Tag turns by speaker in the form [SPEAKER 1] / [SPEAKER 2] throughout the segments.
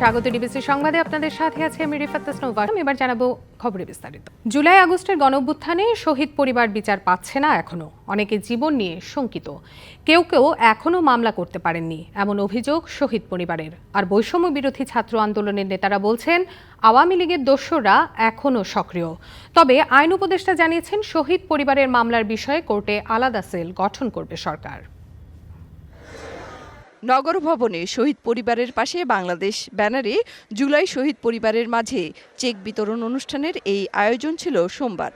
[SPEAKER 1] স্বাগত ডিবিসি সংবাদে। আপনাদের সাথে আছে আমি রিফাত তাসনোভা এবার জানাব খবরে বিস্তারিত। জুলাই আগস্টের গণঅভ্যুত্থানে শহীদ পরিবার বিচার পাচ্ছে না এখনও। অনেকে জীবন নিয়ে শঙ্কিত। কেউ কেউ এখনও মামলা করতে পারেননি, এমন অভিযোগ শহীদ পরিবারের। আর বৈষম্য বিরোধী ছাত্র আন্দোলনের নেতারা বলছেন, আওয়ামী লীগের দস্যুরা এখনও সক্রিয়। তবে আইন উপদেষ্টা জানিয়েছেন, শহীদ পরিবারের মামলার বিষয়ে কোর্টে আলাদা সেল গঠন করবে সরকার।
[SPEAKER 2] নগর ভবনে শহীদ পরিবারের পাশে বাংলাদেশ ব্যানারে জুলাই শহীদ পরিবারের মাঝে চেক বিতরণ অনুষ্ঠানের এই আয়োজন ছিল সোমবার।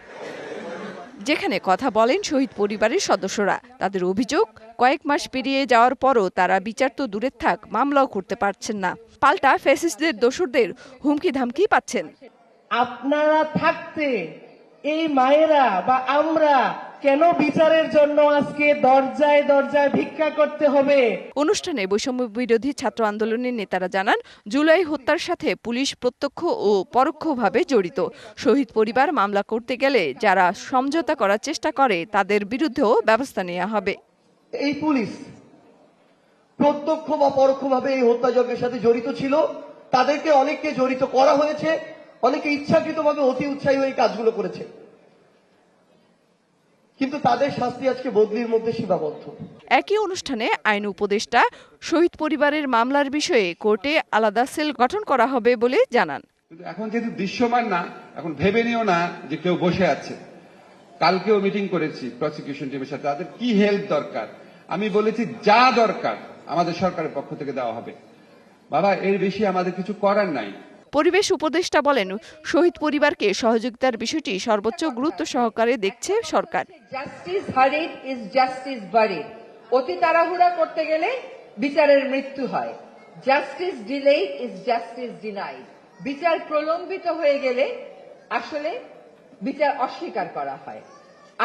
[SPEAKER 2] যেখানে কথা বলেন শহীদ পরিবারের সদস্যরা। তাদের অভিযোগ, কয়েক মাস পেরিয়ে যাওয়ার পরও তারা বিচার তো দূরের থাক, মামলাও করতে পারছেন না। পাল্টা ফ্যাসিস্টদের দোসরদের হুমকি ধামকি পাচ্ছেন।
[SPEAKER 3] আপনারা থাকতে এই মায়েরা বা আমরা কেন বিচারের জন্য আজকে দরজায় দরজায় ভিক্ষা করতে হবে?
[SPEAKER 2] অনুষ্ঠানে বৈষম্য বিরোধী ছাত্র আন্দোলনের নেতারা জানান জুলাই হত্যার সাথে পুলিশ প্রত্যক্ষ ও পরোক্ষভাবে জড়িত। শহীদ পরিবার মামলা করতে গেলে যারা সমঝোতা করার চেষ্টা করে তাদের বিরুদ্ধেও ব্যবস্থা নেওয়া হবে।
[SPEAKER 4] এই পুলিশ প্রত্যক্ষ বা পরোক্ষভাবে এই হত্যাযজ্ঞের সাথে জড়িত ছিল। তাদেরকে অনেককে জড়িত করা হয়েছে। অনেকে ইচ্ছাকৃতভাবে অতি উৎসাহী হয়ে কাজগুলো করেছে। কিন্তু তাদের শাস্তি আজকে বদলির মধ্যে সীমাবদ্ধ।
[SPEAKER 2] একই অনুষ্ঠানে আইন উপদেষ্টা শহীদ পরিবারের মামলার বিষয়ে কোর্টে আলাদা সেল গঠন করা হবে বলে জানান।
[SPEAKER 5] কিন্তু এখন যেহেতু দৃশ্যমান না এখন ভেবে নিও না যে কেউ বসে আছে। কালকেও মিটিং করেছি প্রসিকিউশন টিমের সাথে। তাদের কি হেল্প দরকার? আমি বলেছি যা দরকার আমাদের সরকারের পক্ষ থেকে দেওয়া হবে। বাবা এর বেশি আমাদের কিছু করার নাই।
[SPEAKER 2] পরিবেশ উপদেষ্টা বলেন, শহীদ পরিবারকে সহযোগিতার বিষয়টি সর্বোচ্চ গুরুত্ব সহকারে দেখছে সরকার।
[SPEAKER 6] অতি তাড়াহুড়া করতে গেলে বিচারের মৃত্যু হয়। Justice delayed is justice denied বিচার প্রলম্বিত হয়ে গেলে আসলে বিচার অস্বীকার করা হয়।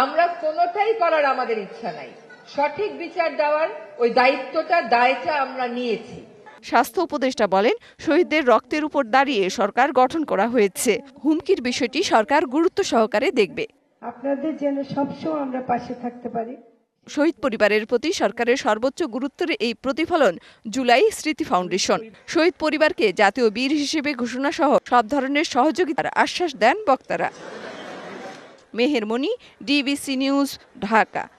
[SPEAKER 6] আমরা কোনোটাই করার আমাদের ইচ্ছা নাই। সঠিক বিচার দেওয়ার ওই দায়িত্বটা, দায়টা আমরা নিয়েছি।
[SPEAKER 2] স্বাস্থ্য উপদেষ্টা বলেন শহীদদের রক্তের উপর দাঁড়িয়ে সরকার গঠন করা হয়েছে। হুমকির বিষয়টি সরকার গুরুত্ব সহকারে দেখবে।
[SPEAKER 7] আপনাদের যেন সবসময় আমরা পাশে থাকতে পারি।
[SPEAKER 2] শহীদ পরিবারের প্রতি সরকারের সর্বোচ্চ গুরুত্বের এই প্রতিফলন জুলাই স্মৃতি ফাউন্ডেশন। শহীদ পরিবারকে জাতীয় বীর হিসেবে ঘোষণা সহ সব ধরনের সহযোগিতার আশ্বাস দেন বক্তারা। Mehermoni DBC news Dhaka.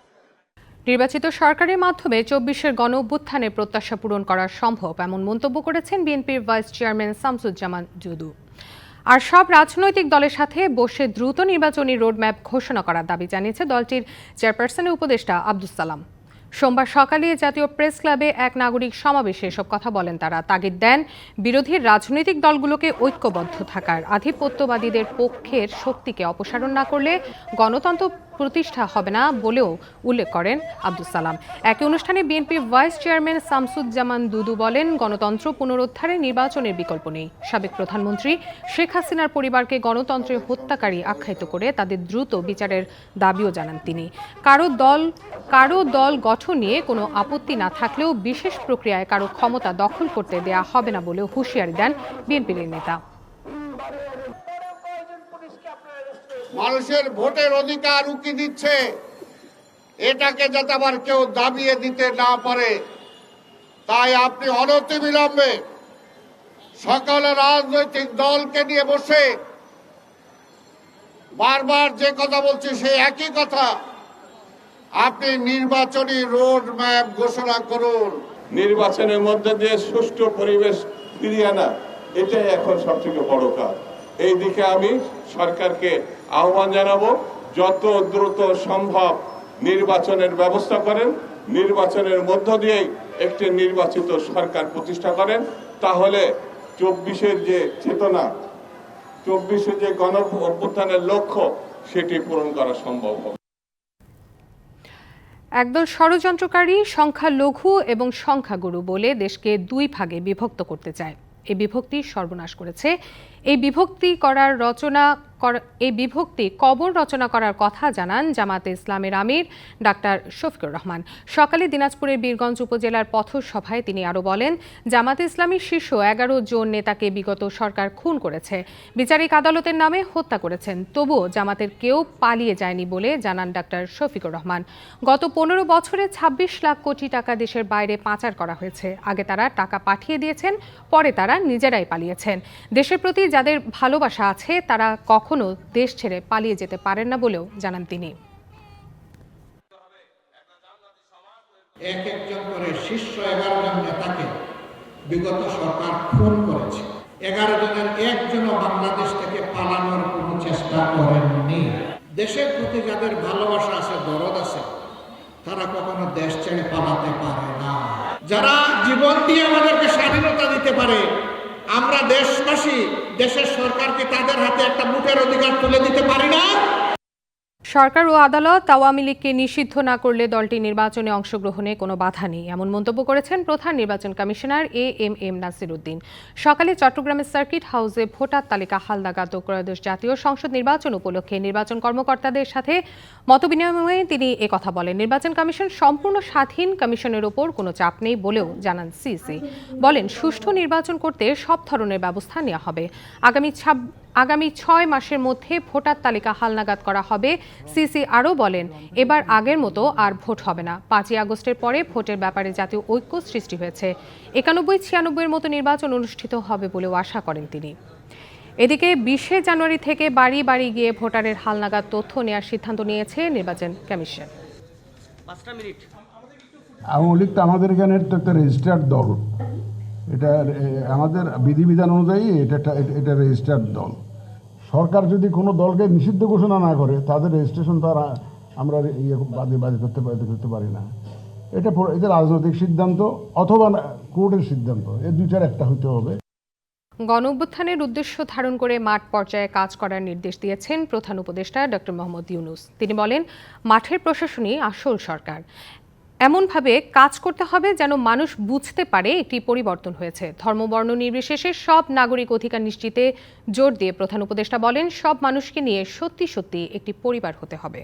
[SPEAKER 1] নির্বাচিত সরকারের মাধ্যমে চব্বিশের গণ অভ্যুত্থানের প্রত্যাশা পূরণ করা সম্ভব, এমন মন্তব্য করেছেন বিএনপির ভাইস চেয়ারম্যান শামসুজ্জামান জুদু আর সব রাজনৈতিক দলের সাথে বসে দ্রুত নির্বাচনী রোডম্যাপ ঘোষণা করার দাবি জানিয়েছে দলটির চেয়ারপারসনের উপদেষ্টা আব্দুস সালাম। সোমবার সকালে জাতীয় প্রেস ক্লাবে এক নাগরিক সমাবেশে এসব কথা বলেন তারা। তাগিদ দেন, বিরোধী রাজনৈতিক দলগুলোকে ঐক্যবদ্ধ থাকার, আধিপত্যবাদীদের পক্ষের শক্তিকে অপসারণ না করলে গণতন্ত্র প্রতিষ্ঠা হবে না বলেও উল্লেখ করেন আব্দুল সালাম। একই অনুষ্ঠানে BNP vice chairman Shamsuzzaman Dudu বলেন, গণতন্ত্র পুনরুদ্ধারে নির্বাচনের বিকল্প নেই। সাবেক প্রধানমন্ত্রী শেখ হাসিনার পরিবারকে গণতন্ত্রের হত্যাকারী আখ্যায়িত করে তাদের দ্রুত বিচারের দাবিও জানান তিনি। কারও দল কারও দল গঠন নিয়ে কোনো আপত্তি না থাকলেও বিশেষ প্রক্রিয়ায় কারও ক্ষমতা দখল করতে দেয়া হবে না বলেও হুঁশিয়ারি দেন বিএনপির নেতা।
[SPEAKER 8] মানুষের ভোটের অধিকার উকি দিচ্ছে। এটাকে যাতে আবার কেউ দাবিয়ে দিতে না পারে, তাই আপনি অনতিবিলম্বে সকল রাজনৈতিক দলকে নিয়ে বসে বারবার যে কথা বলছি সেই একই কথা। আপনি নির্বাচনী রোড ম্যাপ ঘোষণা করুন।
[SPEAKER 9] নির্বাচনের মধ্যে দিয়ে সুষ্ঠু পরিবেশ ফিরিয়ে আনা, এটাই এখন সবথেকে বড় কাজ। এই দিকে আমি সরকারকে আহ্বান জানাব, যত দ্রুত সম্ভব নির্বাচনের ব্যবস্থা করেন, নির্বাচনের মধ্য দিয়েই একটি নির্বাচিত সরকার প্রতিষ্ঠা করেন, তাহলে চব্বিশের যে চেতনা, চব্বিশের যে গণ অভ্যুত্থানের লক্ষ্য, সেটি পূরণ করা সম্ভব হবে।
[SPEAKER 1] একদল ষড়যন্ত্রকারী, সংখ্যালঘু এবং সংখ্যাগুরু বলে দেশকে দুই ভাগে বিভক্ত করতে চায়। এই বিভক্তি সর্বনাশ করেছে। এই বিভক্তি করার রচনা এই বিভক্তি কবর রচনা করার কথা জানান জামাতে ইসলামের আমির ডাক্তার শফিকুর রহমান। সকালে দিনাজপুরের বীরগঞ্জ উপজেলার পথসভায় তিনি আরও বলেন, জামাতে ইসলামীর শীর্ষ এগারো জন নেতাকে বিগত সরকার খুন করেছে। বিচারিক আদালতের নামে হত্যা করেছেন। তবুও জামাতের কেউ পালিয়ে যায়নি বলে জানান ডাক্তার শফিকুর রহমান। গত পনেরো বছরে ২৬ লাখ কোটি টাকা দেশের বাইরে পাচার করা হয়েছে। আগে তারা টাকা পাঠিয়ে দিয়েছেন, পরে তারা নিজেরাই পালিয়েছেন। দেশের প্রতি যাদের ভালোবাসা আছে, তারা কখনো দেশ ছেড়ে পালিয়ে যেতে পারেন না বলেও জানান তিনি।
[SPEAKER 10] এক একজন করে শীর্ষ এগারো জন নেতাকে বিগত সরকার খুন করেছে। এগারো জনের একজনও বাংলাদেশ থেকে পালানোর কোনো চেষ্টা করেননি। দেশের প্রতি যাদের ভালোবাসা আছে, দরদ আছে, তারা কখনো দেশ ছেড়ে পালাতে পারে না। যারা জীবন দিয়ে আমাদেরকে স্বাধীনতা দিতে পারে আমরা দেশবাসী দেশের সরকারকে তাদের হাতে একটা বুটের অধিকার তুলে দিতে পারি না।
[SPEAKER 1] সরকার ও আদালত আওয়ামী লীগকে নিষিদ্ধ না করলে দলটি নির্বাচনে অংশগ্রহণে কোনো বাধা নেই, এমন মন্তব্য করেছেন প্রধান নির্বাচন commissioner A M M Nasir Uddin সকালে চট্টগ্রামের সার্কিট হাউসে ভোটার তালিকা হালনাগাদ ও ত্রয়োদশ জাতীয় সংসদ নির্বাচন উপলক্ষে নির্বাচন কর্মকর্তাদের সাথে মতবিনিময়ে তিনি একথা বলেন। নির্বাচন কমিশন সম্পূর্ণ স্বাধীন কমিশনের ওপর কোনো চাপ নেই বলেও জানান সিসি। বলেন, সুষ্ঠু নির্বাচন করতে সব ধরনের ব্যবস্থা নেওয়া হবে। আগামী আগামী ছয় মাসের মধ্যে ভোটার তালিকা হালনাগাদ করা হবে সিসি আরও বলেন এবার আগের মতো আর ভোট হবে না। পাঁচই আগস্টের পরে ভোটের ব্যাপারে জাতীয় ঐক্য সৃষ্টি হয়েছে। একানব্বই ছিয়ানব্বইয়ের মতো নির্বাচন অনুষ্ঠিত হবে বলেও আশা করেন তিনি। এদিকে বিশে জানুয়ারি থেকে বাড়ি বাড়ি গিয়ে ভোটারের হালনাগাদ তথ্য নেওয়ার সিদ্ধান্ত নিয়েছে নির্বাচন কমিশন।
[SPEAKER 11] আওয়ামী লীগ তো আমাদের এখানের তো একটা রেজিস্টার্ড দল। এটা আমাদের বিধিবিধান অনুযায়ী এটা এটা- রেজিস্টার্ড দল। সরকার যদি কোনো দলকে নিষিদ্ধ ঘোষণা না করে, তাদের রেজিস্ট্রেশন তো আর আমরা ইয়ে বাদে বাদে করতে করতে পারি না। এটা এটা রাজনৈতিক সিদ্ধান্ত অথবা কোর্টের সিদ্ধান্ত। এর দুইটার একটা হতে হবে।
[SPEAKER 1] গণ অভ্যুত্থানের উদ্দেশ্য ধারণ করে মাঠ পর্যায়ে কাজ করার নির্দেশ দিয়েছেন প্রধান উপদেষ্টা ডক্টর মোহাম্মদ ইউনুস। তিনি বলেন, মাঠের প্রশাসনই আসল সরকার। এমনভাবে কাজ করতে হবে যেন মানুষ বুঝতে পারে একটি পরিবর্তন হয়েছে। ধর্মবর্ণ নির্বিশেষে সব নাগরিক অধিকার নিশ্চিতে জোর দিয়ে প্রধান উপদেষ্টা বলেন সব মানুষকে নিয়ে সত্যি সত্যি একটি পরিবার হতে হবে।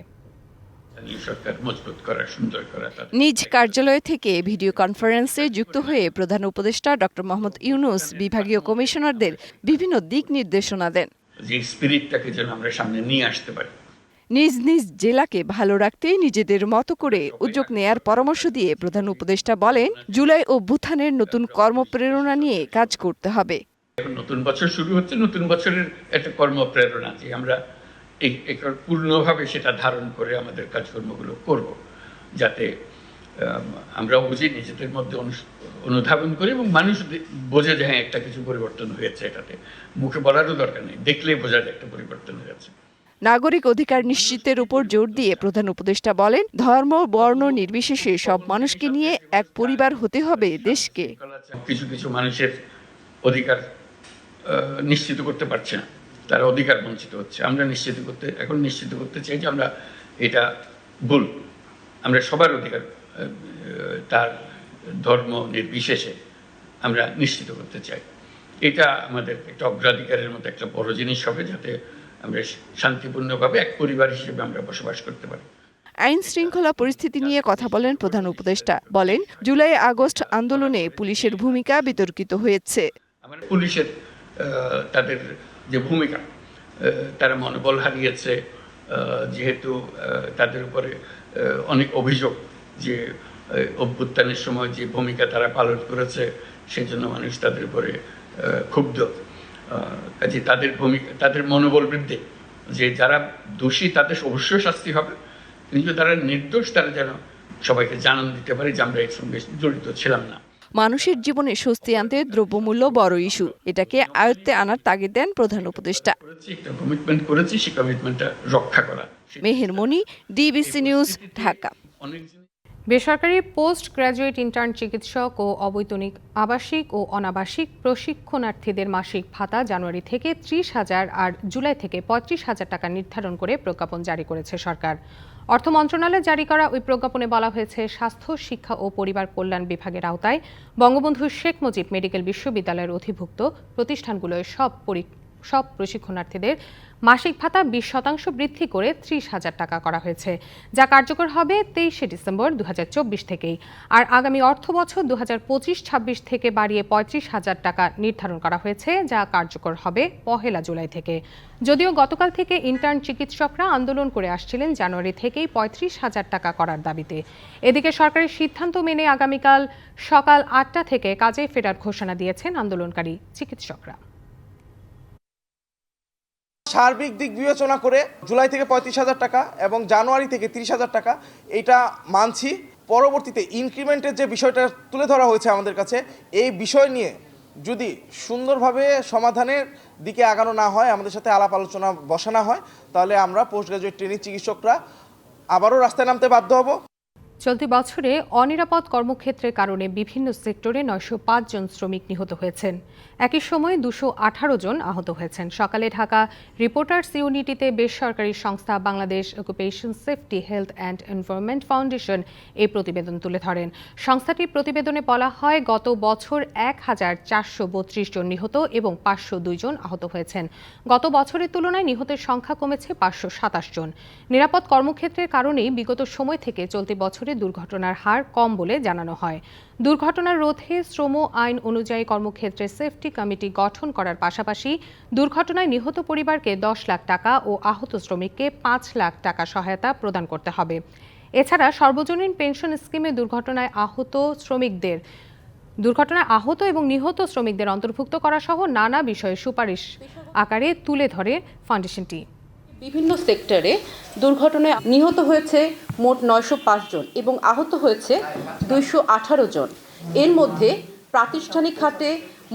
[SPEAKER 2] নিজ কার্যালয় থেকে ভিডিও কনফারেন্সে যুক্ত হয়ে প্রধান উপদেষ্টা ডক্টর মোহাম্মদ ইউনুস বিভাগীয় কমিশনারদের বিভিন্ন দিক নির্দেশনা দেন।
[SPEAKER 12] যে স্পিরিটটাকে যেন আমরা সামনে নিয়ে আসতে পারি
[SPEAKER 2] নিজ নিজ জেলাকে ভালো রাখতে নিজেদের মতো করে উদ্যোগ নেয়ার পরামর্শ দিয়ে প্রধান উপদেষ্টা বলেন জুলাই ও ভুথানের নতুন কর্মপ্রেরণা নিয়ে কাজ করতে হবে।
[SPEAKER 12] নতুন বছর শুরু হচ্ছে নতুন বছরের একটা কর্মপ্রেরণা যে আমরা পূর্ণভাবে সেটা ধারণ করে আমাদের কাজকর্মগুলো করব। যাতে আমরা বুঝি নিজেদের মধ্যে অনুধাবন করি এবং মানুষ বোঝে যে হ্যাঁ একটা কিছু পরিবর্তন হয়েছে এটাতে। মুখে বলারও দরকার নেই দেখলেই বোঝা যায় একটা পরিবর্তন হয়েছে।
[SPEAKER 2] নাগরিক অধিকার নিশ্চিতের উপর জোর দিয়ে প্রধান উপদেষ্টা বলেন, ধর্ম, বর্ণ নির্বিশেষে সব মানুষকে নিয়ে এক পরিবার হতে হবে দেশকে।
[SPEAKER 12] কিছু কিছু মানুষের অধিকার নিশ্চিত করতে পারছে না। তারা অধিকার বঞ্চিত হচ্ছে। আমরা নিশ্চিত করতে, এখন নিশ্চিত করতে চাই যে আমরা এটা ভুল। আমরা সবার অধিকার তার ধর্ম নির্বিশেষে আমরা নিশ্চিত করতে চাই। এটা আমাদের একটা অগ্রাধিকারের মতো একটা বড় জিনিস হবে যাতে আমরা শান্তিপূর্ণভাবে এক পরিবার হিসেবে আমরা বসবাস করতে পারি।
[SPEAKER 2] আইন শৃঙ্খলা পরিস্থিতি নিয়ে কথা বলেন প্রধান উপদেষ্টা। বলেন জুলাই আগস্ট আন্দোলনে পুলিশের ভূমিকা বিতর্কিত হয়েছে।
[SPEAKER 12] পুলিশের তাদের যে ভূমিকা তারা মনোবল হারিয়েছে যেহেতু তাদের উপরে অনেক অভিযোগ যে অভ্যুত্থানের সময় যে ভূমিকা তারা পালন করেছে সেই জন্য মানুষ তাদের উপরে ক্ষুব্ধ। কাজে তাদের ভূমিকা তাদের মনোবল বৃদ্ধি। যে যারা দোষী তাদের অবশ্যই শাস্তি হবে। কিন্তু তারা নির্দোষ তারা যেন সবাইকে জানান দিতে পারে যে আমরা এর সঙ্গে জড়িত ছিলাম না।
[SPEAKER 2] মানুষের জীবনে স্বস্তি আনতে দ্রব্যমূল্য বড় ইস্যু। এটাকে আয়ত্তে আনার তাগিদ দেন প্রধান উপদেষ্টা।
[SPEAKER 12] কমিটমেন্ট করেছি সেই কমিটমেন্টটা রক্ষা করা।
[SPEAKER 2] Meher Moni DBC news Dhaka.
[SPEAKER 1] বেসরকারি পোস্ট গ্র্যাজুয়েট ইন্টার্ন চিকিৎসক ও অবৈতনিক আবাসিক ও অনাবাসিক প্রশিক্ষণার্থীদের মাসিক ভাতা জানুয়ারি থেকে ত্রিশ হাজার আর জুলাই থেকে পঁয়ত্রিশ হাজার টাকা নির্ধারণ করে প্রজ্ঞাপন জারি করেছে সরকার। অর্থ মন্ত্রণালয়ে জারি করা ওই প্রজ্ঞাপনে বলা হয়েছে, স্বাস্থ্য, শিক্ষা ও পরিবার কল্যাণ বিভাগের আওতায় বঙ্গবন্ধু শেখ মুজিব মেডিকেল বিশ্ববিদ্যালয়ের অধিভুক্ত প্রতিষ্ঠানগুলোয় সব পরি সব প্রশিক্ষণার্থীদের মাসিক ভাতা বিশ শতাংশ বৃদ্ধি করে ত্রিশ হাজার টাকা করা হয়েছে, যা কার্যকর হবে তেইশে ডিসেম্বর দু হাজার চব্বিশ থেকেই। আর আগামী অর্থ বছর দু হাজার পঁচিশ, ছাব্বিশ থেকে বাড়িয়ে পঁয়ত্রিশ হাজার টাকা নির্ধারণ করা হয়েছে, যা কার্যকর হবে পহেলা জুলাই থেকে। যদিও গতকাল থেকে ইন্টার্ন চিকিৎসকরা আন্দোলন করে আসছিলেন জানুয়ারি থেকেই পঁয়ত্রিশ হাজার টাকা করার দাবিতে। এদিকে সরকারের সিদ্ধান্ত মেনে আগামীকাল সকাল আটটা থেকে কাজে ফেরার ঘোষণা দিয়েছেন আন্দোলনকারী চিকিৎসকরা।
[SPEAKER 13] সার্বিক দিক বিবেচনা করে জুলাই থেকে পঁয়ত্রিশ হাজার টাকা এবং জানুয়ারি থেকে তিরিশ হাজার টাকা এটা মানছি। পরবর্তীতে ইনক্রিমেন্টের যে বিষয়টা তুলে ধরা হয়েছে আমাদের কাছে, এই বিষয় নিয়ে যদি সুন্দরভাবে সমাধানের দিকে আগানো না হয়, আমাদের সাথে আলাপ আলোচনা বসানো হয়, তাহলে আমরা পোস্ট গ্রাজুয়েট ট্রেনিং চিকিৎসকরা আবারও রাস্তায় নামতে বাধ্য হব।
[SPEAKER 1] চলতি বছরে অনিরাপদ কর্মক্ষেত্রের কারণে বিভিন্ন সেক্টরে নয়শো পাঁচ জন শ্রমিক নিহত হয়েছেন। একই সময়ে দুশো আঠারো জন আহত হয়েছেন। সকালে ঢাকা রিপোর্টার্স ইউনিটিতে বেসরকারি সংস্থা Bangladesh occupation safety health and environment foundation এই প্রতিবেদন তুলে ধরেন। সংস্থাটির প্রতিবেদনে বলা হয়, গত বছর এক হাজার চারশো বত্রিশ জন নিহত এবং পাঁচশো দুই জন আহত হয়েছেন। গত বছরের তুলনায় নিহতের সংখ্যা কমেছে পাঁচশো সাতাশ জন। নিরাপদ কর্মক্ষেত্রের কারণেই বিগত সময় থেকে চলতি বছরে দুর্ঘটনার হার কম বলে জানানো হয়। দুর্ঘটনার রোধে শ্রম আইন অনুযায়ী কর্মক্ষেত্রে সেফটি কমিটি গঠন করার পাশাপাশি দুর্ঘটনায় নিহত পরিবারকে দশ লাখ টাকা ও আহত শ্রমিককে পাঁচ লাখ টাকা সহায়তা প্রদান করতে হবে। এছাড়া সর্বজনীন পেনশন স্কিমে দুর্ঘটনায় আহত শ্রমিকদের, দুর্ঘটনায় আহত এবং নিহত শ্রমিকদের অন্তর্ভুক্ত করা সহ নানা বিষয়ে সুপারিশ আকারে তুলে ধরে ফাউন্ডেশনটি।
[SPEAKER 14] বিভিন্ন সেক্টরে দুর্ঘটনায় নিহত হয়েছে মোট নয়শো পাঁচ জন এবং আহত হয়েছে দুইশো আঠারো জন। এর মধ্যে প্রাতিষ্ঠানিক খাতে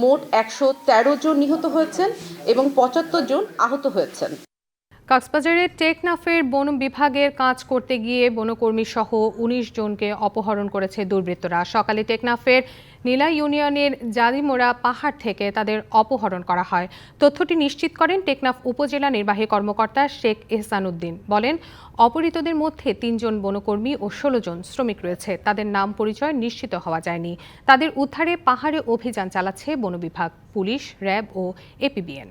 [SPEAKER 14] মোট একশো তেরো জন নিহত হয়েছেন এবং পঁচাত্তর জন আহত হয়েছেন।
[SPEAKER 1] কক্সবাজারের টেকনাফের বন বিভাগের কাজ করতে গিয়ে বনকর্মী সহ উনিশ জনকে অপহরণ করেছে দুর্বৃত্তরা। সকালে টেকনাফের নীলা ইউনিয়নের জাদিমোড়া পাহাড় থেকে তাদের অপহরণ করা হয়। তথ্যটি নিশ্চিত করেন টেকনাফ উপজেলা নির্বাহী কর্মকর্তা শেখ এহসান উদ্দিন বলেন, অপহৃতদের মধ্যে তিনজন বনকর্মী ও ষোলো জন শ্রমিক রয়েছে। তাদের নাম পরিচয় নিশ্চিত হওয়া যায়নি। তাদের উদ্ধারে পাহাড়ে অভিযান চালাচ্ছে বন বিভাগ পুলিশ, র্যাব ও এপিবিএন।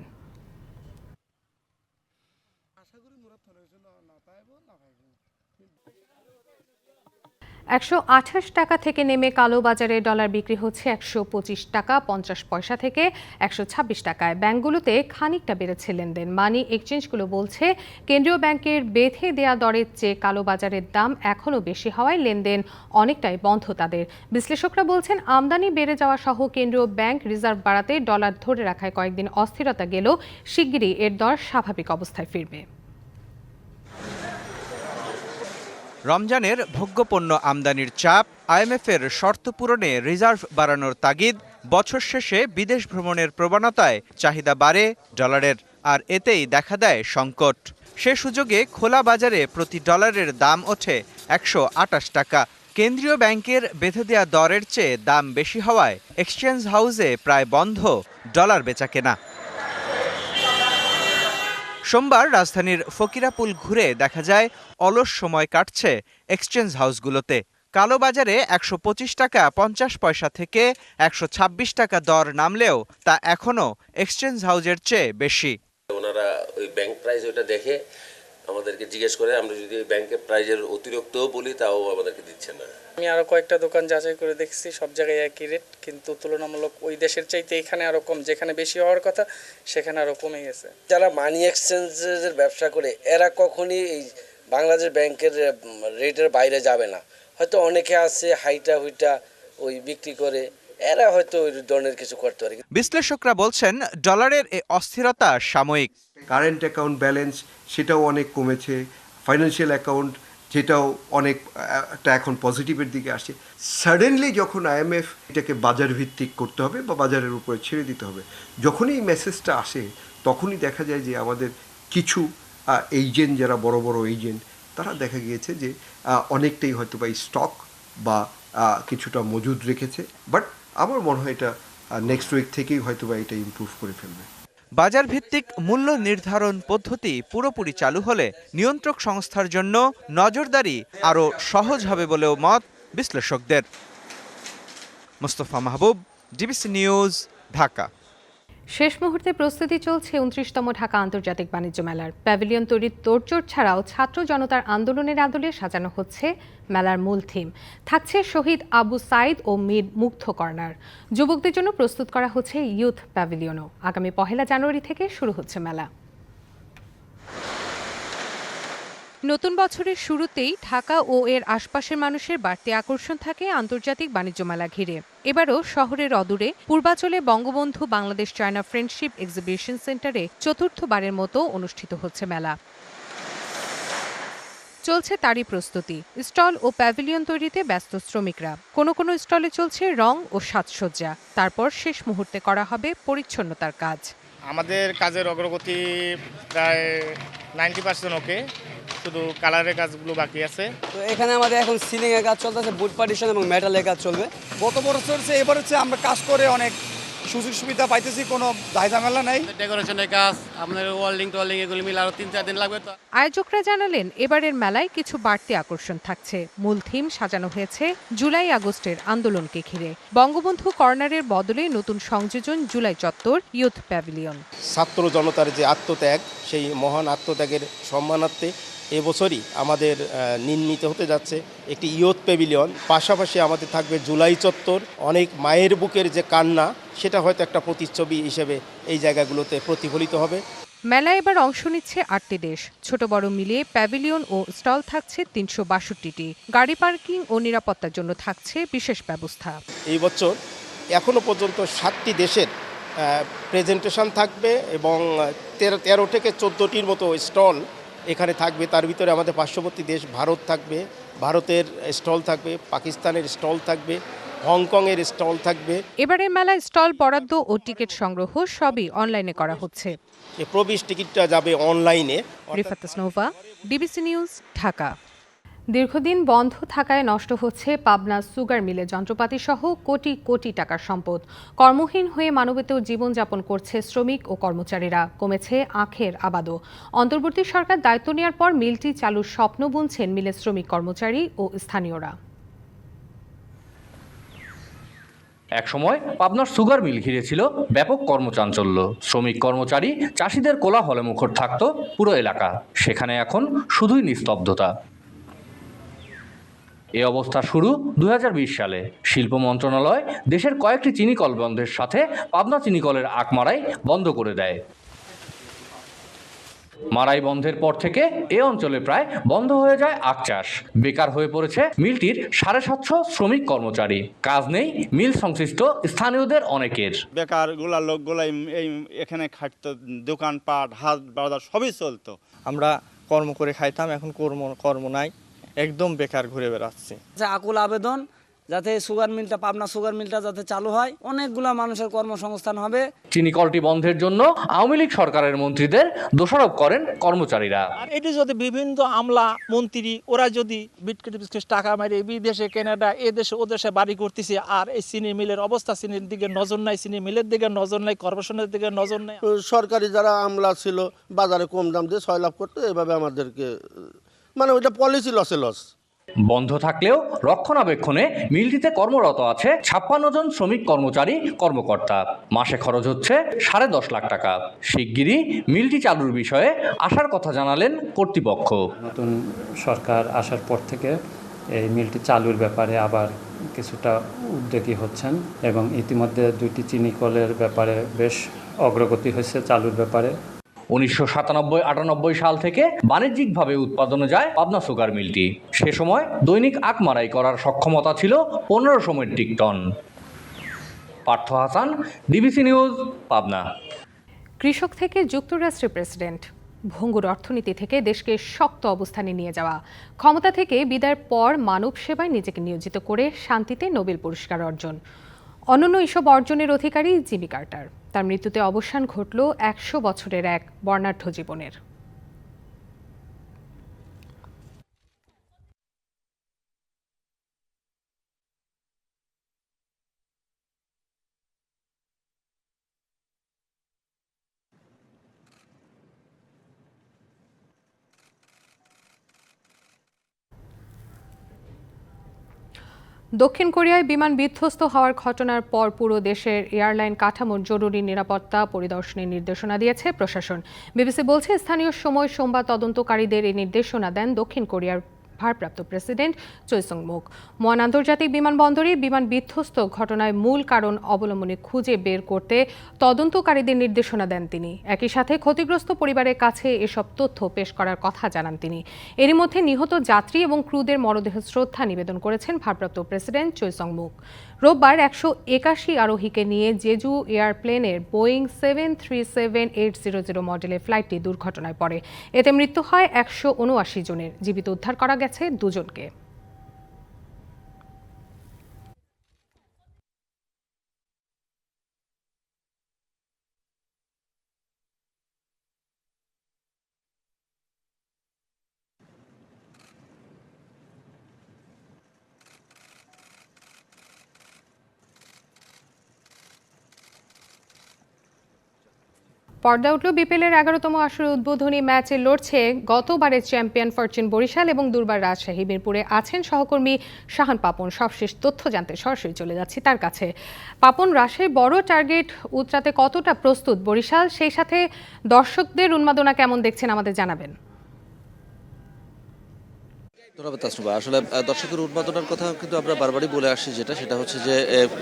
[SPEAKER 1] একশো আঠাশ টাকা থেকে নেমে কালো বাজারে ডলার বিক্রি হচ্ছে একশো পঁচিশ টাকা পঞ্চাশ পয়সা থেকে একশো ছাব্বিশ টাকায়। ব্যাংকগুলোতে খানিকটা বেড়েছে লেনদেন। মানি এক্সচেঞ্জগুলো বলছে, কেন্দ্রীয় ব্যাংকের বেঁধে দেয়া দরের চেয়ে কালো বাজারের দাম এখনও বেশি হওয়ায় লেনদেন অনেকটাই বন্ধ তাদের। বিশ্লেষকরা বলছেন, আমদানি বেড়ে যাওয়া সহ কেন্দ্রীয় ব্যাংক রিজার্ভ বাড়াতে ডলার ধরে রাখায় কয়েকদিন অস্থিরতা গেলেও শিগগিরই এর দর স্বাভাবিক অবস্থায় ফিরবে।
[SPEAKER 15] রমজানের ভোগ্যপণ্য আমদানির চাপ, আইএমএফের শর্ত পূরণে রিজার্ভ বাড়ানোর তাগিদ, বছর শেষে বিদেশ ভ্রমণের প্রবণতায় চাহিদা বাড়ে ডলারের, আর এতেই দেখা দেয় সংকট। সে সুযোগে খোলা বাজারে প্রতি ডলারের দাম ওঠে একশো আটাশ টাকা। কেন্দ্রীয় ব্যাংকের বেঁধে দেওয়া দরের চেয়ে দাম বেশি হওয়ায় এক্সচেঞ্জ হাউসে প্রায় বন্ধ ডলার বেচাকেনা। সোমবার রাজধানীর ফকিরাপুল ঘুরে দেখা যায় অলস সময় কাটছে এক্সচেঞ্জ হাউসগুলোতে। কালোবাজারে একশো পঁচিশ টাকা পঞ্চাশ পয়সা থেকে একশো ছাব্বিশ টাকা দর নামলেও তা এখনও এক্সচেঞ্জ হাউসের চেয়ে বেশি।
[SPEAKER 16] ওনারা ওই ব্যাংক প্রাইস ওইটা দেখে আমাদেরকে জিজ্ঞেস করে, আমরা যদি ব্যাংকের প্রাইজের অতিরিক্তও বলি, তাও আমাদেরকে দিচ্ছে না।
[SPEAKER 17] আমি আরও কয়েকটা দোকান যাচাই করে দেখছি সব জায়গায় একই রেট কিন্তু তুলনামূলক ওই দেশের চাইতে এখানে আরও কম যেখানে বেশি হওয়ার কথা সেখানে আরও কমে গেছে
[SPEAKER 18] যারা মানি এক্সচেঞ্জের ব্যবসা করে এরা কখনই এই বাংলাদেশ ব্যাংকের রেটের বাইরে যাবে না। হয়তো অনেকে আছে হাইটা হুইটা ওই বিক্রি করে এরা হয়তো ওই ধরনের কিছু করতে পারে।
[SPEAKER 15] বিশ্লেষকরা বলছেন ডলারের এ অস্থিরতা সাময়িক।
[SPEAKER 19] কারেন্ট অ্যাকাউন্ট ব্যালেন্স সেটাও অনেক কমেছে ফাইন্যান্সিয়াল অ্যাকাউন্ট যেটাও অনেক, একটা এখন পজিটিভের দিকে আসছে। সাডেনলি যখন আইএমএফ এটাকে বাজার ভিত্তিক করতে হবে বা বাজারের উপরে ছেড়ে দিতে হবে, যখনই এই মেসেজটা আসে, তখনই দেখা যায় যে আমাদের কিছু এজেন্ট যারা বড় বড় এজেন্ট তারা দেখা গিয়েছে যে অনেকটাই হয়তো বা স্টক বা কিছুটা মজুদ রেখেছে। বাট আমার মনে হয় এটা নেক্সট উইক থেকেই হয়তো বা এটা ইম্প্রুভ করে ফেলবে।
[SPEAKER 15] বাজার ভিত্তিক মূল্য নির্ধারণ পদ্ধতি পুরোপুরি চালু হলে নিয়ন্ত্রক সংস্থার জন্য নজরদারি আরও সহজ হবে বলেও মত বিশ্লেষকদের। Mustafa Mahbub, DBC news, Dhaka.
[SPEAKER 1] শেষ মুহূর্তে প্রস্তুতি চলছে উনত্রিশতম ঢাকা আন্তর্জাতিক বাণিজ্য মেলার। প্যাভিলিয়ন তৈরির তোড়জোড় ছাড়াও ছাত্র জনতার আন্দোলনের আদলে সাজানো হচ্ছে মেলার মূল থিম। থাকছে শহীদ আবু সাইদ ও মীর মুগ্ধ কর্নার। যুবকদের জন্য প্রস্তুত করা হচ্ছে ইউথ প্যাভিলিয়নও। আগামী পহেলা জানুয়ারি থেকে শুরু হচ্ছে মেলা। নতুন বছরের শুরুতেই ঢাকা ও এর আশপাশের মানুষের বাড়তি আকর্ষণ থাকে আন্তর্জাতিক বাণিজ্য মেলা ঘিরে। এবারও শহরের অদূরে পূর্বাচলে Bangabandhu Bangladesh China friendship exhibition centre চতুর্থবারের মতো অনুষ্ঠিত হচ্ছে মেলা। চলছে তারই প্রস্তুতি। স্টল ও প্যাভিলিয়ন তৈরিতে ব্যস্ত শ্রমিকরা। কোনো কোনো স্টলে চলছে রং ও সাজসজ্জা। তারপর শেষ মুহূর্তে করা হবে পরিচ্ছন্নতার কাজ।
[SPEAKER 20] আমাদের কাজের অগ্রগতি প্রায় নাইনটি পার্সেন্ট ওকে। শুধু কালারের কাজগুলো বাকি আছে?
[SPEAKER 21] তো এখানে আমাদের এখন সিলিং এর কাজ চলতেছে বুট পার্টিশন এবং মেটালের কাজ চলবে।
[SPEAKER 22] গত বছর চেয়ে এবার হচ্ছে আমরা কাজ করে অনেক সুযোগ সুবিধা পাইতেছি কোনো ঝামেলা নাই।
[SPEAKER 23] ডেকোরেশনের কাজ আপনার ওয়ার্ল্ডিং টোয়ার্ল্ডিং এগুলো মিলে আরও তিন চার দিন লাগবে তো।
[SPEAKER 1] আয়োজকরা জানালেন এবারের মেলায় কিছু বাড়তি আকর্ষণ থাকছে। মূল থিম সাজানো হয়েছে জুলাই আগস্টের আন্দোলনকে ঘিরে। বঙ্গবন্ধু কর্নারের বদলে নতুন সংযোজন জুলাই চত্বর ইউথ প্যাভিলিয়ন।
[SPEAKER 24] ছাত্র জনতার যে আত্মত্যাগ সেই মহান আত্মত্যাগের সম্মানার্থে এবছরই আমাদের নির্মিত হতে যাচ্ছে একটি ইয়ত প্যাভিলিয়ন। পাশাপাশি আমাদের থাকবে জুলাই চত্বর। অনেক মায়ের বুকের যে কান্না সেটা হয়তো একটা প্রতিচ্ছবি হিসেবে এই জায়গাগুলোতে প্রতিফলিত হবে।
[SPEAKER 1] মেলায় এবার অংশ নিচ্ছে আটটি দেশ। ছোট বড় মিলিয়ে প্যাভিলিয়ন ও স্টল থাকছে তিনশো বাষট্টিটি। গাড়ি পার্কিং ও নিরাপত্তার জন্য থাকছে বিশেষ ব্যবস্থা।
[SPEAKER 24] এই বছর এখনও পর্যন্ত সাতটি দেশের প্রেজেন্টেশন থাকবে এবং তেরো তেরো থেকে চোদ্দোটির মতো স্টল এখানে থাকবে তার ভিতরে আমাদের পার্শ্ববর্তী দেশ ভারত থাকবে ভারতের স্টল থাকবে পাকিস্তানের স্টল থাকবে হংকংয়ের স্টল থাকবে।
[SPEAKER 1] এবারে মেলায় স্টল বরাদ্দ ও টিকিট সংগ্রহ সবই অনলাইনে করা হচ্ছে।
[SPEAKER 24] প্রবেশ টিকিটটা যাবে অনলাইনে।
[SPEAKER 1] Rifat Nova DBC news Dhaka. দীর্ঘদিন বন্ধ থাকায় নষ্ট হচ্ছে পাবনা সুগার মিলে যন্ত্রপাতি সহ কোটি কোটি টাকার সম্পদ। কর্মহীন হয়ে মানবেতর জীবনযাপন করছে শ্রমিক ও কর্মচারীরা। কমেছে আখের আবাদও। অন্তর্বর্তী সরকার দায়িত্ব নেওয়ার পর মিলটি চালুর স্বপ্ন বুনছেন মিলের শ্রমিক কর্মচারী ও স্থানীয়রা।
[SPEAKER 25] একসময় পাবনার সুগার মিল ঘিরে ছিল ব্যাপক কর্মচাঞ্চল্য। শ্রমিক কর্মচারী, চাষিদের কোলাহলে মুখর থাকত পুরো এলাকা। সেখানে এখন শুধুই নিস্তব্ধতা। এ অবস্থা শুরু দু হাজার বিশ সালে। শিল্প মন্ত্রণালয় দেশের কয়েকটি চিনি কল বন্ধের সাথে পাবনা চিনিকলের আখ মারাই বন্ধ করে দেয়। মারাই বন্ধের পর থেকে এ অঞ্চলে প্রায় বন্ধ হয়ে যায় আখ চাষ। বেকার হয়ে পড়েছে মিলটির সাড়ে সাতশো শ্রমিক কর্মচারী। কাজ নেই মিল সংশ্লিষ্ট স্থানীয়দের অনেকের।
[SPEAKER 26] বেকারগুলা লোকগুলা এই এখানে খাটতো দোকানপাট হাট বাজার সবই চলতো।
[SPEAKER 27] আমরা কর্ম করে খাইতাম এখন কর্ম কর্ম নাই। একদম বেকার ঘুরে বেড়াচ্ছি।
[SPEAKER 21] যে আকুল আবেদন যাতে সুগার মিলটা পাবনা সুগার মিলটা যাতে চালু হয় অনেকগুলা মানুষের কর্মসংস্থান হবে।
[SPEAKER 25] চিনিকলটি বন্ধের জন্য আওয়ামী লীগ সরকারের মন্ত্রীদের দোষারোপ করেন কর্মচারীরা।
[SPEAKER 28] আর এটি যদি বিভিন্ন আমলা মন্ত্রী ওরা যদি বিটকেট বিস্কেট টাকা মারে বিদেশে কেনাডা এ দেশে ও দেশে বাড়ি করতেছে আর এই চিনি মিলের অবস্থা চিনির দিকে নজর নাই চিনি মিলের দিকে নজর নাই কর্পোরেশনের দিকে নজর নাই।
[SPEAKER 29] সরকারি যারা আমলা ছিল বাজারে কম দাম দিয়ে ছয় লাভ করতো এভাবে আমাদেরকে মানে ওইটা পলিসি লসে লস
[SPEAKER 25] বন্ধ থাকলেও রক্ষণাবেক্ষণে মিলটিতে কর্মরত আছে ছাপ্পান্ন জন শ্রমিক কর্মচারী কর্মকর্তা। মাসে খরচ হচ্ছে সাড়ে দশ লাখ টাকা। শিগগিরই মিলটি চালুর বিষয়ে আসার কথা জানালেন কর্তৃপক্ষ।
[SPEAKER 30] নতুন সরকার আসার পর থেকে এই মিলটি চালুর ব্যাপারে আবার কিছুটা উদ্যোগী হচ্ছেন এবং ইতিমধ্যে দুইটি চিনি কলের ব্যাপারে বেশ অগ্রগতি হয়েছে চালুর ব্যাপারে।
[SPEAKER 25] উনিশশো সাতানব্বই আটানব্বই সাল থেকে বাণিজ্যিকভাবে উৎপাদনে যায় পাবনা সুগার মিলটি। সে সময় দৈনিক আখ মারাই করার সক্ষমতা ছিল পনেরোশো metric ton. Partha Hasan, DBC news, Pabna.
[SPEAKER 1] কৃষক থেকে যুক্তরাষ্ট্রের প্রেসিডেন্ট। ভঙ্গুর অর্থনীতি থেকে দেশকে শক্ত অবস্থানে নিয়ে যাওয়া। ক্ষমতা থেকে বিদায়ের পর মানব সেবায় নিজেকে নিয়োজিত করে শান্তিতে নোবেল পুরস্কার অর্জন। অনন্য এসব অর্জনের অধিকারী জিমি কার্টার। তার মৃত্যুতে অবসান ঘটল একশো বছরের এক বর্ণাঢ্য জীবনের। দক্ষিণ কোরিয়ায় বিমান বিধ্বস্ত হওয়ার ঘটনার পর পুরো দেশের এয়ারলাইন কাঠামোর জরুরি নিরাপত্তা পরিদর্শনের নির্দেশনা দিয়েছে প্রশাসন। বিবিসি বলছে, স্থানীয় সময় সোমবার তদন্তকারীদের এই নির্দেশনা দেন দক্ষিণ কোরিয়ার ভারপ্রাপ্ত প্রেসিডেন্ট চৈসং মুখ মহান আন্তর্জাতিক বিমানবন্দরে বিমান বিধ্বস্ত ঘটনায় মূল কারণ অবলম্বনে খুঁজে বের করতে তদন্তকারীদের নির্দেশনা দেন তিনি। একই সাথে ক্ষতিগ্রস্ত পরিবারের কাছে এসব তথ্য পেশ করার কথা জানান তিনি। এরই মধ্যে নিহত যাত্রী এবং ক্রুদের মরদেহ শ্রদ্ধা নিবেদন করেছেন ভারপ্রাপ্ত প্রেসিডেন্ট চৈসং মুক রোববার একশো একাশি আরোহীকে নিয়ে Jeju এয়ারপ্লেনের Boeing seven three seven eight zero zero মডেলের ফ্লাইটটি দুর্ঘটনায় পড়ে। এতে মৃত্যু হয় একশো উনআশি জনের। জীবিত উদ্ধার করা গেছে দুজনকে। পর্দা উঠল বিপিএলের এগারোতম আসরে উদ্বোধনী ম্যাচে লড়ছে গতবারের চ্যাম্পিয়ন ফরচুন বরিশাল এবং দুর্বার রাজশাহী। মিরপুরে আছেন সহকর্মী শাহান পাপন। সবশেষ তথ্য জানতে সরাসরি চলে যাচ্ছি তার কাছে। পাপন রাজশাহী বড় টার্গেট উতরাতে কতটা প্রস্তুত বরিশাল? সেই সাথে দর্শকদের উন্মাদনা কেমন দেখছেন আমাদের জানাবেন।
[SPEAKER 31] ধন্যবাদ তাসনুবা আসলে দর্শকের উন্মাদনার কথা কিন্তু আমরা বারবারই বলে আসছি যেটা, সেটা হচ্ছে যে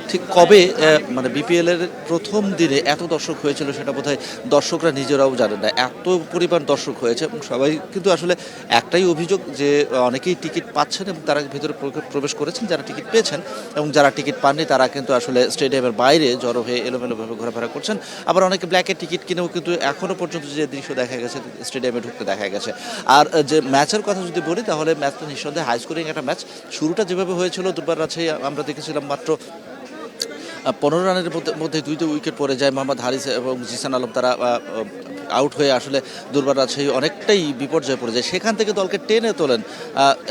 [SPEAKER 31] ঠিক কবে মানে বিপিএল এর প্রথম দিনে এত দর্শক হয়েছিল সেটা বোধহয় দর্শকরা নিজেরাও জানেন না। এত পরিমাণ দর্শক হয়েছে এবং সবাই কিন্তু আসলে একটাই অভিযোগ যে, অনেকেই টিকিট পাচ্ছেন এবং তারা ভেতরে প্র- প্রবেশ করেছেন, যারা টিকিট পেয়েছেন এবং যারা টিকিট পাননি তারা কিন্তু আসলে স্টেডিয়ামের বাইরে জড়ো হয়ে এলোমেলোভাবে ঘোরাফেরা করছেন। আবার অনেকে ব্ল্যাকের টিকিট কিনেও কিন্তু এখনও পর্যন্ত যে দৃশ্য দেখা গেছে, স্টেডিয়ামে ঢুকতে দেখা গেছে। আর যে ম্যাচের কথা যদি বলি, তাহলে ম্যাচটা নিঃসন্দেহে হাই স্কোরিং একটা ম্যাচ শুরুটা যেভাবে হয়েছিল, দুবার রাজশাহী আমরা দেখেছিলাম মাত্র পনেরো রানের মধ্যে মধ্যে দুইটা উইকেট পড়ে যায়। মোহাম্মদ হারিস এবং জিসান আলম তারা আউট হয়ে আসলে দুর্বার রাজশাহী অনেকটাই বিপর্যয়ে পড়ে যায়। সেখান থেকে দলকে টেনে তোলেন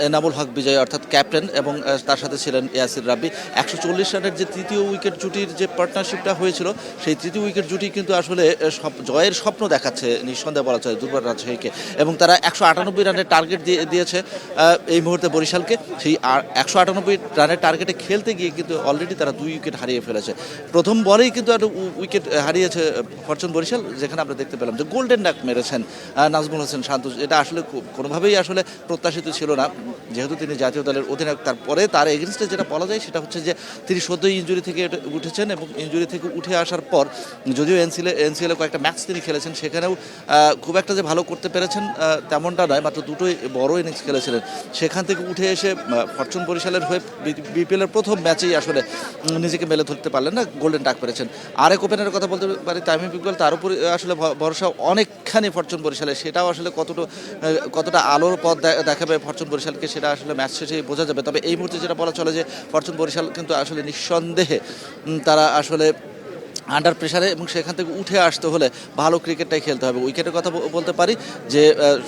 [SPEAKER 31] এনামুল হক বিজয় অর্থাৎ ক্যাপ্টেন এবং তার সাথে ছিলেন ইয়াসির রাব্বি। একশো চল্লিশ রানের যে তৃতীয় উইকেট জুটির যে পার্টনারশিপটা হয়েছিল, সেই তৃতীয় উইকেট জুটি কিন্তু আসলে সব, জয়ের স্বপ্ন দেখাচ্ছে নিঃসন্দেহে বলা যায় দুর্বার রাজশাহীকে। এবং তারা একশো আটানব্বই রানের টার্গেট দিয়ে, দিয়েছে এই মুহূর্তে বরিশালকে। সেই একশো আটানব্বই রানের টার্গেটে খেলতে গিয়ে কিন্তু অলরেডি তারা দুই উইকেট হারিয়ে ফেলেছে। প্রথম বলেই কিন্তু একটা উইকেট হারিয়েছে ফরচুন বরিশাল, যেখানে আমরা দেখতে পেলাম। যে গোল্ডেন ডাক মেরেছেন নাজমুল হোসেন শান্ত। এটা আসলে কোনোভাবেই আসলে প্রত্যাশিত ছিল না। যেহেতু তিনি জাতীয় দলের অধিনায়ক, তারপরে তার এগেনস্টে যেটা বলা যায় সেটা হচ্ছে যে তিনি সদ্যই ইঞ্জুরি থেকে উঠেছেন এবং ইঞ্জুরি থেকে উঠে আসার পর যদিও এনসিএলে এনসিএলে কয়েকটা ম্যাচ তিনি খেলেছেন, সেখানেও খুব একটা যে ভালো করতে পেরেছেন তেমনটা নয়। মাত্র দুটোই বড় ইনিংস খেলেছিলেন। সেখান থেকে উঠে এসে ফরচুন বরিশালের হয়ে বিপিএলের প্রথম ম্যাচেই আসলে নিজেকে মেলে ধরতে পারলেন না। গোল্ডেন ডাক পেরেছেন আরেক ওপেনারের কথা বলতে পারি, তামিম ইকবাল, তার উপরে আসলে ভরসা অনেকখানি ফরচুন বরিশালে, সেটাও আসলে কতটা কতটা আলোর পথ দেখাবে ফরচুন বরিশালকে, সেটা আসলে ম্যাচ শেষে বোঝা যাবে। তবে এই মুহূর্তে যেটা বলা চলে যে, ফরচুন বরিশাল কিন্তু আসলে নিঃসন্দেহে তারা আসলে আন্ডার প্রেশারে এবং সেখান থেকে উঠে আসতে হলে ভালো ক্রিকেটটাই খেলতে হবে। উইকেটের কথা বলতে পারি যে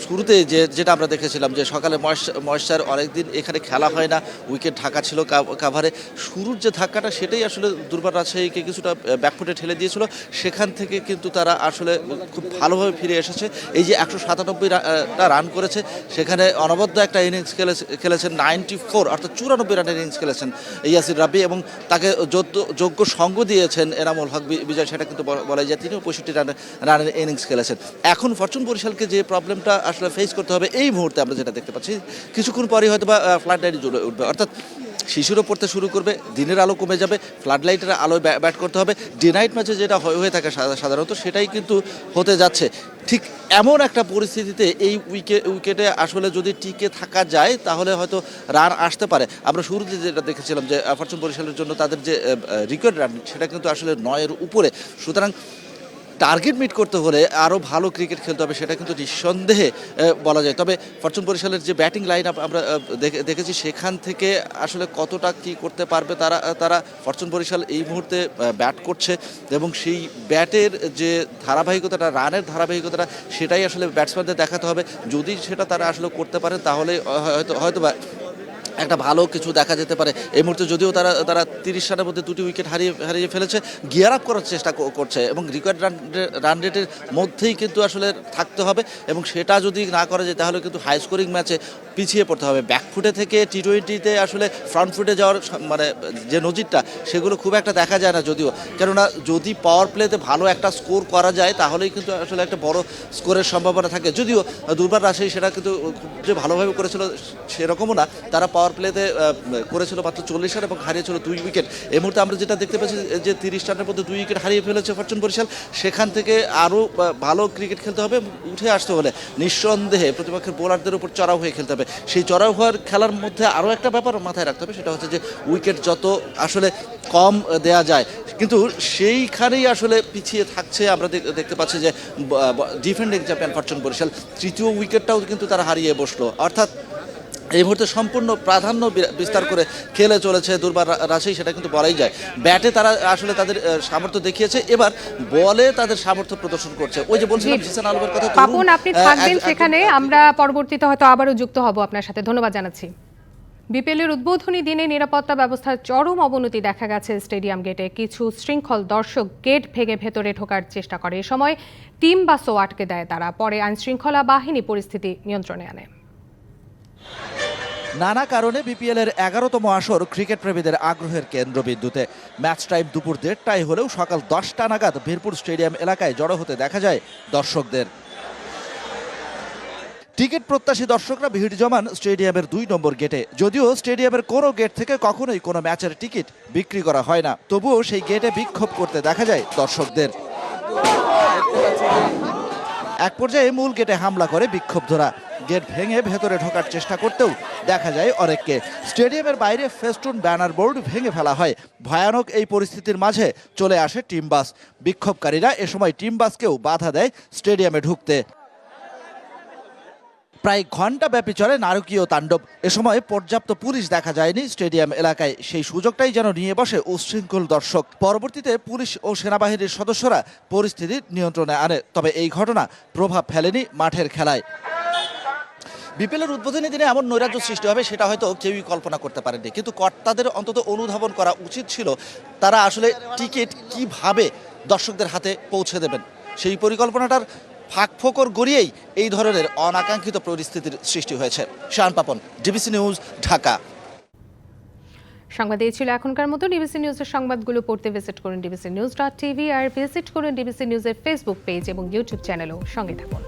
[SPEAKER 31] শুরুতে যে, যেটা আমরা দেখেছিলাম যে সকালে ময়েশ্চার অনেকদিন এখানে খেলা হয় না উইকেট ঢাকা ছিল কাভারে শুরুর যে ধাক্কাটা সেটাই আসলে দুর্বার রাজশাহীকে কিছুটা ব্যাকফুটে ঠেলে দিয়েছিল। সেখান থেকে কিন্তু তারা আসলে খুব ভালোভাবে ফিরে এসেছে। এই যে একশো সাতানব্বই রান করেছে, সেখানে অনবদ্য একটা ইনিংস খেলেছে, খেলেছেন নাইনটি ফোর অর্থাৎ চুরানব্বই রানের ইনিংস খেলেছেন ইয়াসির রাব্বি এবং তাকে যোগ্য- সঙ্গ দিয়েছেন এনামুল হক বিজয় সেটা কিন্তু বলা- যায় তিনিও পঁয়ষট্টি রান রানের ইনিংস খেলেছেন। এখন ফরচুন বরিশালকে যে প্রবলেমটা আসলে ফেস করতে হবে, এই মুহূর্তে আমরা যেটা দেখতে পাচ্ছি, কিছুক্ষণ পরে হয়তো বা ফ্ল্যাট লাইট জুড়ে উঠবে। অর্থাৎ শিশুরও পড়তে শুরু করবে, দিনের আলো কমে যাবে ফ্লাড লাইটের আলোয় ব্যাট করতে হবে। ডে নাইট ম্যাচে যেটা হয়ে থাকে সাধারণত সেটাই কিন্তু হতে যাচ্ছে। ঠিক এমন একটা পরিস্থিতিতে এই উইকেট উইকেটে আসলে যদি টিকে থাকা যায়, তাহলে হয়তো রান আসতে পারে। আমরা শুরুতে যেটা দেখেছিলাম যে ফরচুন বরিশালের জন্য তাদের যে রিকোয়ার্ড রান সেটা কিন্তু আসলে নয়ের উপরে। সুতরাং টার্গেট মিট করতে হলে আরও ভালো ক্রিকেট খেলতে হবে, সেটা কিন্তু নিঃসন্দেহে বলা যায়। তবে ফরচুন বরিশালের যে ব্যাটিং লাইন আপ আমরা দেখে- দেখেছি, সেখান থেকে আসলে কতটা কি করতে পারবে তারা তারা ফরচুন বরিশাল এই মুহূর্তে ব্যাট করছে এবং সেই ব্যাটের যে ধারাবাহিকতাটা রানের ধারাবাহিকতাটা, সেটাই আসলে ব্যাটসম্যানদের দেখাতে হবে। যদি সেটা তারা আসলে করতে পারে তাহলে হয়তো হয়তো একটা ভালো কিছু দেখা যেতে পারে। এই মুহূর্তে যদিও তারা তারা তিরিশ রানের মধ্যে দুটি উইকেট হারিয়ে হারিয়ে ফেলেছে, গিয়ার আপ করার চেষ্টা করছে এবং রিকোয়ার্ড রান রান রেটের মধ্যেই কিন্তু আসলে থাকতে হবে এবং সেটা যদি না করা যায় তাহলে কিন্তু হাই স্কোরিং ম্যাচে পিছিয়ে পড়তে হবে। ব্যাকফুটে থেকে টি টোয়েন্টিতে আসলে ফ্রন্ট ফুটে যাওয়ার মানে যে নজিরটা, সেগুলো খুব একটা দেখা যায় না যদিও। কেননা যদি পাওয়ার প্লেতে ভালো একটা স্কোর করা যায়, তাহলেই কিন্তু আসলে একটা বড় স্কোরের সম্ভাবনা থাকে। যদিও দুর্বার রাজশাহী সেটা কিন্তু যে ভালোভাবে করেছিল সেরকমও না। তারা পাওয়ার প্লেতে করেছিল মাত্র চল্লিশ রান এবং হারিয়েছিল দুই উইকেট এই মুহূর্তে আমরা যেটা দেখতে পাচ্ছি যে তিরিশ রানের মধ্যে দুই উইকেট হারিয়ে ফেলেছে ফরচুন বরিশাল। সেখান থেকে আরও ভালো ক্রিকেট খেলতে হবে উঠে আসতে হলে নিঃসন্দেহে প্রতিপক্ষের বোলারদের উপর চড়াও হয়ে খেলতে হবে। সেই চড়াও হওয়ার খেলার মধ্যে আরও একটা ব্যাপার মাথায় রাখতে হবে, সেটা হচ্ছে যে উইকেট যত আসলে কম দেয়া যায়, কিন্তু সেইখানেই আসলে পিছিয়ে থাকছে। আমরা দেখতে পাচ্ছি যে ডিফেন্ডিং চ্যাম্পিয়ন ফরচুন বরিশাল তৃতীয় উইকেটটাও কিন্তু তারা হারিয়ে বসল। অর্থাৎ এই মুহূর্তে সম্পূর্ণ প্রাধান্য বিস্তার করে খেলে চলেছে দুর্বার রাশি সেটা কিন্তু বলাই যায়। ব্যাটে তারা আসলে তাদের সামর্থ্য দেখিয়েছে। এবার বলে তাদের সামর্থ্য প্রদর্শন করছে। ওই যে বলছিলাম জিসান আলমের কথা
[SPEAKER 1] পাপন আপনি থাকবেন সেখানে। আমরা পরবর্তীতে হয়তো আবারও যুক্ত হব আপনার সাথে। ধন্যবাদ জানাচ্ছি। বিপিএলের উদ্বোধনী দিনে নিরাপত্তা ব্যবস্থার চরম অবনতি দেখা গেছে স্টেডিয়াম গেটে। কিছু শৃঙ্খল দর্শক গেট ভেঙে ভেতরে ঢোকার চেষ্টা করে। এ সময় টিম বাসও আটকে দেয় তারা। পরে আইন শৃঙ্খলা বাহিনী পরিস্থিতি নিয়ন্ত্রণে আনে।
[SPEAKER 31] নানা কারণে বিপিএল এর এগারোতম আসর ক্রিকেট প্রেমীদের আগ্রহের কেন্দ্রবিন্দুতে। ম্যাচ টাইম দুপুর দেড়টায় হলেও সকাল দশটা নাগাদ বীরপুর স্টেডিয়াম এলাকায় জড়ো হতে দেখা যায় দর্শকদের। টিকিট প্রত্যাশী দর্শকরা ভিড় জমান স্টেডিয়ামের দুই নম্বর গেটে। যদিও স্টেডিয়ামের কোনো গেট থেকে কখনোই কোনো ম্যাচের টিকিট বিক্রি করা হয় না। তবুও সেই গেটে বিক্ষোভ করতে দেখা যায় দর্শকদের। এক পর্যায়ে মূল গেটে হামলা করে বিক্ষুব্ধরা গেট ভেঙে ভেতরে ঢোকার চেষ্টা করতেও দেখা যায় অনেককে। স্টেডিয়ামের বাইরে ফেস্টুন, ব্যানার বোর্ড ভেঙে ফেলা হয়। ভয়ানক এই পরিস্থিতির মাঝে চলে আসে টিম বাস। বিক্ষোভকারীরা এ সময় টিম বাসকেও বাধা দেয় স্টেডিয়ামে ঢুকতে। প্রায় ঘণ্টা ব্যাপী চলে নারকীয় তাণ্ডব। এ সময় পর্যাপ্ত পুলিশ দেখা যায়নি স্টেডিয়াম এলাকায়। সেই সুযোগটাই যেন নিয়ে বসে উচ্ছৃঙ্খল দর্শক। পরবর্তীতে পুলিশ ও সেনাবাহিনীর সদস্যরা পরিস্থিতি নিয়ন্ত্রণে আনে। তবে এই ঘটনা প্রভাব ফেলেনি মাঠের খেলায়। বিপিএলের উদ্বোধনী দিনে এমন নৈরাজ্য সৃষ্টি হবে, সেটা হয়তো কেউই কল্পনা করতে পারেনি কিন্তু কর্তাদের অন্তত অনুধাবন করা উচিত ছিল, তারা আসলে টিকিট কীভাবে দর্শকদের হাতে পৌঁছে দেবেন? সেই পরিকল্পনাটার ফাঁক ফোকর গড়িয়েই এই ধরনের অনাকাঙ্ক্ষিত পরিস্থিতির সৃষ্টি হয়েছে। Shan Papon, DBC news, Dhaka.
[SPEAKER 1] সংবাদ এই ছিল এখনকার মতো। ডিবিসি নিউজের সংবাদগুলো পড়তে ভিজিট করুন ডিবিসি নিউজ ডট টিভি আর ভিজিট করুন ডিবিসি নিউজের ফেসবুক পেজ এবং ইউটিউব চ্যানেলও সঙ্গে থাকুন।